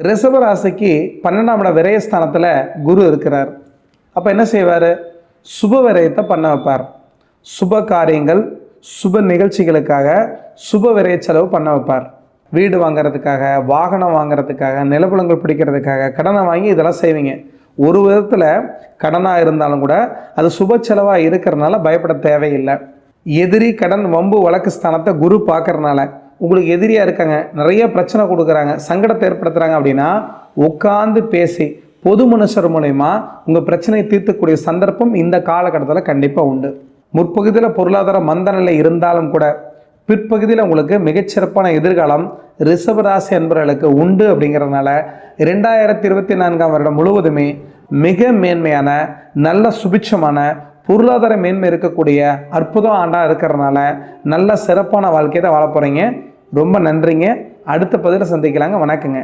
ரிஷப ராசிக்கு பன்னெண்டாம் இட விரயஸ்தானத்தில் குரு இருக்கிறார். அப்போ என்ன செய்வார்? சுப விரயத்தை பண்ண வைப்பார். சுப காரியங்கள் சுப நிகழ்ச்சிகளுக்காக சுப விரய செலவு பண்ண வைப்பார். வீடு வாங்குறதுக்காக வாகனம் வாங்குறதுக்காக நிலப்புலங்கள் பிடிக்கிறதுக்காக கடனை வாங்கி இதெல்லாம் செய்வீங்க. ஒரு விதத்தில் கடனாக இருந்தாலும் கூட அது சுப செலவாக இருக்கிறனால பயப்பட தேவையில்லை. எதிரி கடன் வம்பு வழக்கு ஸ்தானத்தை குரு பார்க்கறனால உங்களுக்கு எதிரியாக இருக்காங்க நிறைய பிரச்சனை கொடுக்குறாங்க சங்கடத்தை ஏற்படுத்துகிறாங்க அப்படின்னா உட்காந்து பேசி பொது மனுஷர் மூலயமா உங்கள் பிரச்சனையை தீர்த்துக்கூடிய சந்தர்ப்பம் இந்த காலகட்டத்தில் கண்டிப்பாக உண்டு. முற்பகுதியில் பொருளாதார மந்த நிலை இருந்தாலும் கூட பிற்பகுதியில் உங்களுக்கு மிகச்சிறப்பான எதிர்காலம் ரிஷபராசி என்பவர்களுக்கு உண்டு அப்படிங்கிறதுனால ரெண்டாயிரத்தி இருபத்தி நான்காம் வருடம் முழுவதுமே மிக மேன்மையான நல்ல சுபிட்சமான பொருளாதார மேன்மை இருக்கக்கூடிய அற்புதம் ஆண்டாக இருக்கிறதுனால நல்ல சிறப்பான வாழ்க்கையை தான் வாழ போகிறீங்க ரொம்ப நன்றிங்க. அடுத்த பதிவில் சந்திக்கலாங்க. வணக்கங்க.